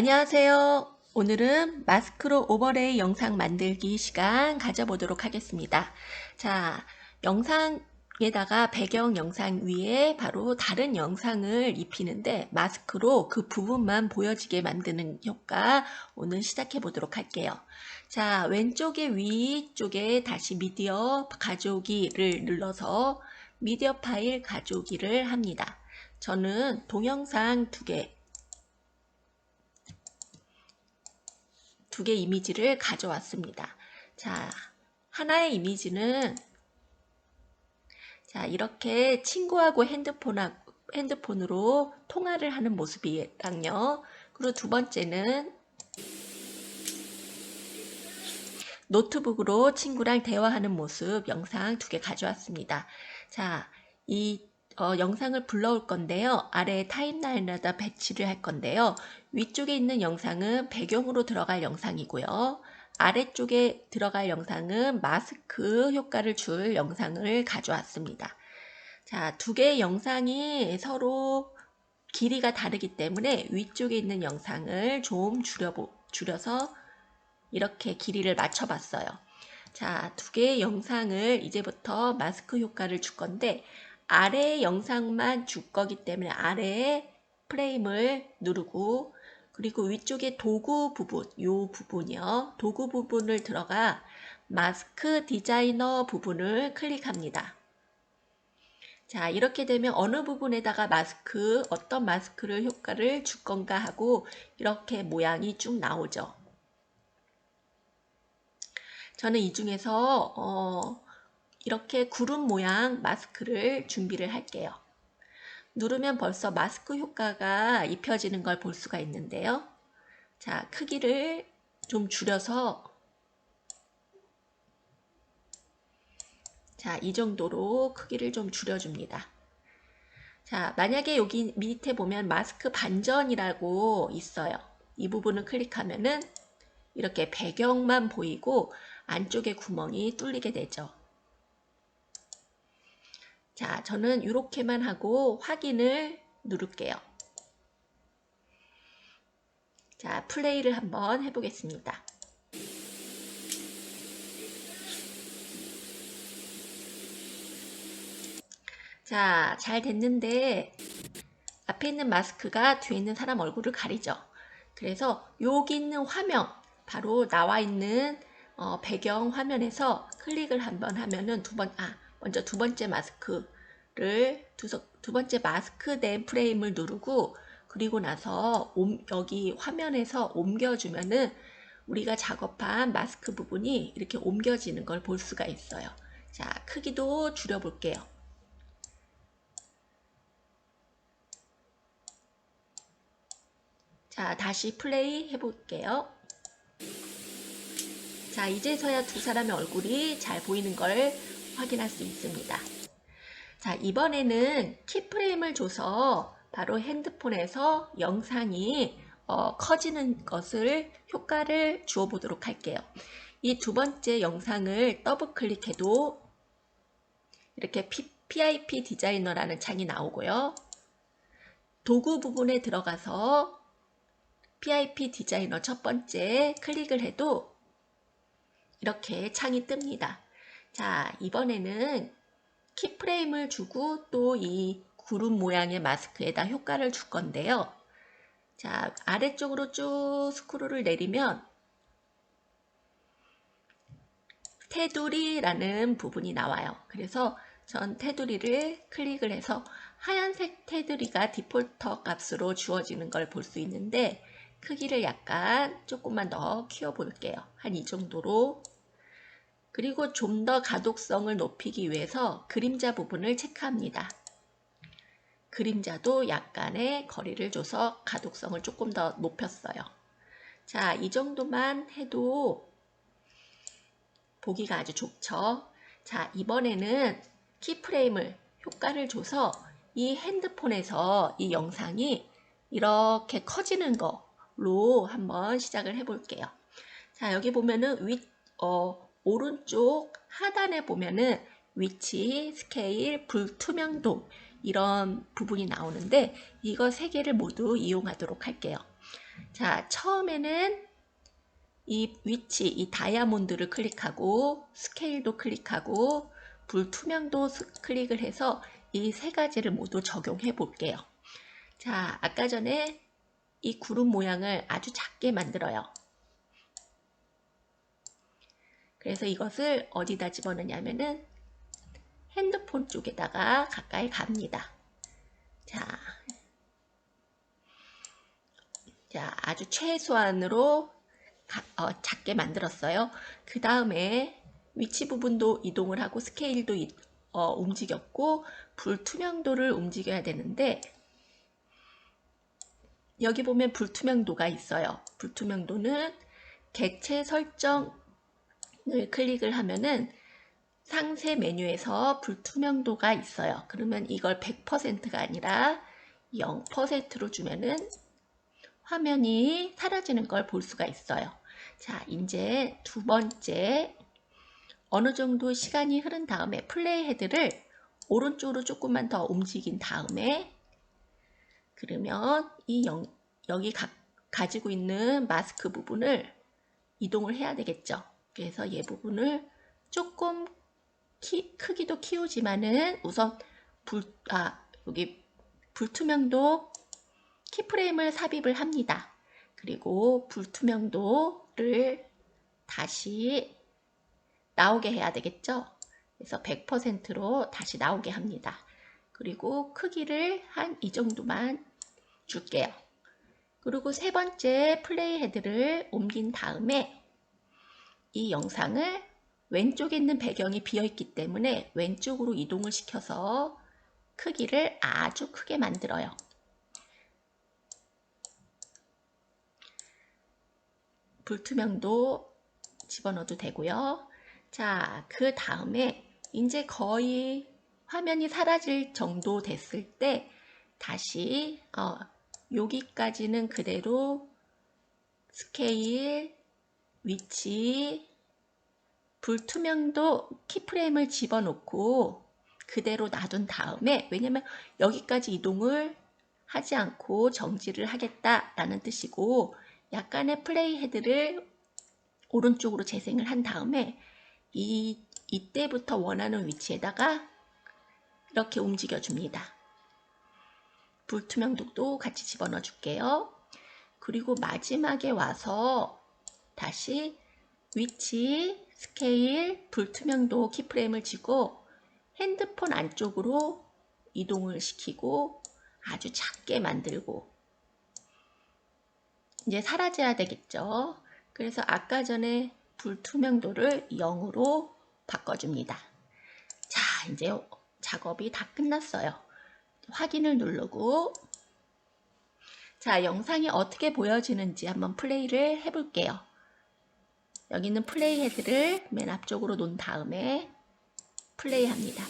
안녕하세요. 오늘은 마스크로 오버레이 영상 만들기 시간 가져보도록 하겠습니다. 자, 영상에다가 배경 영상 위에 바로 다른 영상을 입히는데 마스크로 그 부분만 보여지게 만드는 효과 오늘 시작해 보도록 할게요. 자, 왼쪽에 위쪽에 다시 미디어 가져오기를 눌러서 미디어 파일 가져오기를 합니다. 저는 동영상 두 개, 두 개 이미지를 가져왔습니다. 자, 하나의 이미지는 자, 이렇게 친구하고 핸드폰하고, 핸드폰으로 통화를 하는 모습이랑요. 그리고 두 번째는 노트북으로 친구랑 대화하는 모습 영상 두 개 가져왔습니다. 자, 이 어, 영상을 불러올 건데요. 아래 타임라인에다 배치를 할 건데요. 위쪽에 있는 영상은 배경으로 들어갈 영상이고요. 아래쪽에 들어갈 영상은 마스크 효과를 줄 영상을 가져왔습니다. 자, 두 개의 영상이 서로 길이가 다르기 때문에 위쪽에 있는 영상을 좀 줄여, 줄여서 이렇게 길이를 맞춰봤어요. 자, 두 개의 영상을 이제부터 마스크 효과를 줄 건데 아래 영상만 줄 거기 때문에 아래에 프레임을 누르고 그리고 위쪽에 도구 부분, 요 부분이요. 도구 부분을 들어가 마스크 디자이너 부분을 클릭합니다. 자, 이렇게 되면 어느 부분에다가 마스크, 어떤 마스크를 효과를 줄 건가 하고 이렇게 모양이 쭉 나오죠. 저는 이 중에서 어, 이렇게 구름 모양 마스크를 준비를 할게요. 누르면 벌써 마스크 효과가 입혀지는 걸 볼 수가 있는데요. 자, 크기를 좀 줄여서 자, 이 정도로 크기를 좀 줄여줍니다. 자, 만약에 여기 밑에 보면 마스크 반전이라고 있어요. 이 부분을 클릭하면은 이렇게 배경만 보이고 안쪽에 구멍이 뚫리게 되죠. 자, 저는 이렇게만 하고 확인을 누를게요. 자, 플레이를 한번 해보겠습니다. 자, 잘 됐는데 앞에 있는 마스크가 뒤에 있는 사람 얼굴을 가리죠. 그래서 여기 있는 화면, 바로 나와 있는 어, 배경 화면에서 클릭을 한번 하면은 두 번, 아, 먼저 두 번째 마스크를 두, 두 번째 마스크 된 프레임을 누르고 그리고 나서 옴, 여기 화면에서 옮겨주면은 우리가 작업한 마스크 부분이 이렇게 옮겨지는 걸 볼 수가 있어요. 자, 크기도 줄여볼게요. 자, 다시 플레이 해볼게요. 자, 이제서야 두 사람의 얼굴이 잘 보이는 걸 확인할 수 있습니다. 자, 이번에는 키프레임을 줘서 바로 핸드폰에서 영상이 어, 커지는 것을 효과를 주어 보도록 할게요. 이 두 번째 영상을 더블 클릭해도 이렇게 P, PIP 디자이너라는 창이 나오고요. 도구 부분에 들어가서 PIP 디자이너 첫 번째 클릭을 해도 이렇게 창이 뜹니다. 자, 이번에는 키프레임을 주고 또 이 구름 모양의 마스크에다 효과를 줄 건데요. 자, 아래쪽으로 쭉 스크롤을 내리면 테두리라는 부분이 나와요. 그래서 전 테두리를 클릭을 해서 하얀색 테두리가 디폴터 값으로 주어지는 걸 볼 수 있는데 크기를 약간 조금만 더 키워 볼게요. 한 이 정도로 그리고 좀 더 가독성을 높이기 위해서 그림자 부분을 체크합니다. 그림자도 약간의 거리를 줘서 가독성을 조금 더 높였어요. 자, 이 정도만 해도 보기가 아주 좋죠. 자, 이번에는 키프레임을 효과를 줘서 이 핸드폰에서 이 영상이 이렇게 커지는 거로 한번 시작을 해 볼게요. 자, 여기 보면은 윗, 어, 오른쪽 하단에 보면은 위치, 스케일, 불투명도 이런 부분이 나오는데 이거 세 개를 모두 이용하도록 할게요. 자, 처음에는 이 위치, 이 다이아몬드를 클릭하고 스케일도 클릭하고 불투명도 스- 클릭을 해서 이 세 가지를 모두 적용해 볼게요. 자, 아까 전에 이 구름 모양을 아주 작게 만들어요. 그래서 이것을 어디다 집어넣냐면은 핸드폰 쪽에다가 가까이 갑니다. 자, 자 아주 최소한으로 가- 어, 작게 만들었어요. 그 다음에 위치 부분도 이동을 하고 스케일도 이- 어, 움직였고 불투명도를 움직여야 되는데 여기 보면 불투명도가 있어요. 불투명도는 객체 설정 을 클릭을 하면은 상세 메뉴에서 불투명도가 있어요. 그러면 이걸 100%가 아니라 0%로 주면은 화면이 사라지는 걸 볼 수가 있어요. 자, 이제 두 번째 어느 정도 시간이 흐른 다음에 플레이 헤드를 오른쪽으로 조금만 더 움직인 다음에 그러면 이 영, 여기 가, 가지고 있는 마스크 부분을 이동을 해야 되겠죠. 그래서 이 부분을 조금 키, 크기도 키우지만은 우선 불, 아, 여기 불투명도 키프레임을 삽입을 합니다. 그리고 불투명도를 다시 나오게 해야 되겠죠? 그래서 100%로 다시 나오게 합니다. 그리고 크기를 한 이 정도만 줄게요. 그리고 세 번째 플레이 헤드를 옮긴 다음에 이 영상을 왼쪽에 있는 배경이 비어 있기 때문에 왼쪽으로 이동을 시켜서 크기를 아주 크게 만들어요. 불투명도 집어넣어도 되고요. 자, 그 다음에 이제 거의 화면이 사라질 정도 됐을 때 다시 어, 여기까지는 그대로 스케일, 위치, 불투명도 키프레임을 집어넣고 그대로 놔둔 다음에 왜냐면 여기까지 이동을 하지 않고 정지를 하겠다라는 뜻이고 약간의 플레이 헤드를 오른쪽으로 재생을 한 다음에 이, 이때부터 원하는 위치에다가 이렇게 움직여 줍니다. 불투명도도 같이 집어넣어 줄게요. 그리고 마지막에 와서 다시 위치, 스케일, 불투명도 키프레임을 지고 핸드폰 안쪽으로 이동을 시키고 아주 작게 만들고 이제 사라져야 되겠죠. 그래서 아까 전에 불투명도를 0으로 바꿔줍니다. 자, 이제 작업이 다 끝났어요. 확인을 누르고 자, 영상이 어떻게 보여지는지 한번 플레이를 해볼게요. 여기는 플레이 헤드를 맨 앞쪽으로 놓은 다음에 플레이 합니다.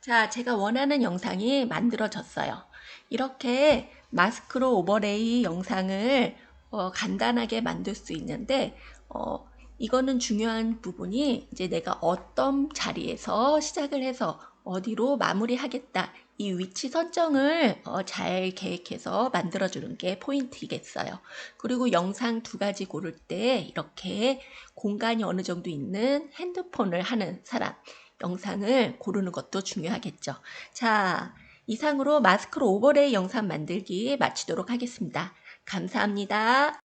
자, 제가 원하는 영상이 만들어졌어요. 이렇게 마스크로 오버레이 영상을 어, 간단하게 만들 수 있는데, 어, 이거는 중요한 부분이 이제 내가 어떤 자리에서 시작을 해서 어디로 마무리하겠다. 이 위치 설정을 어, 잘 계획해서 만들어주는 게 포인트이겠어요. 그리고 영상 두 가지 고를 때 이렇게 공간이 어느 정도 있는 핸드폰을 하는 사람, 영상을 고르는 것도 중요하겠죠. 자, 이상으로 마스크로 오버레이 영상 만들기 마치도록 하겠습니다. 감사합니다.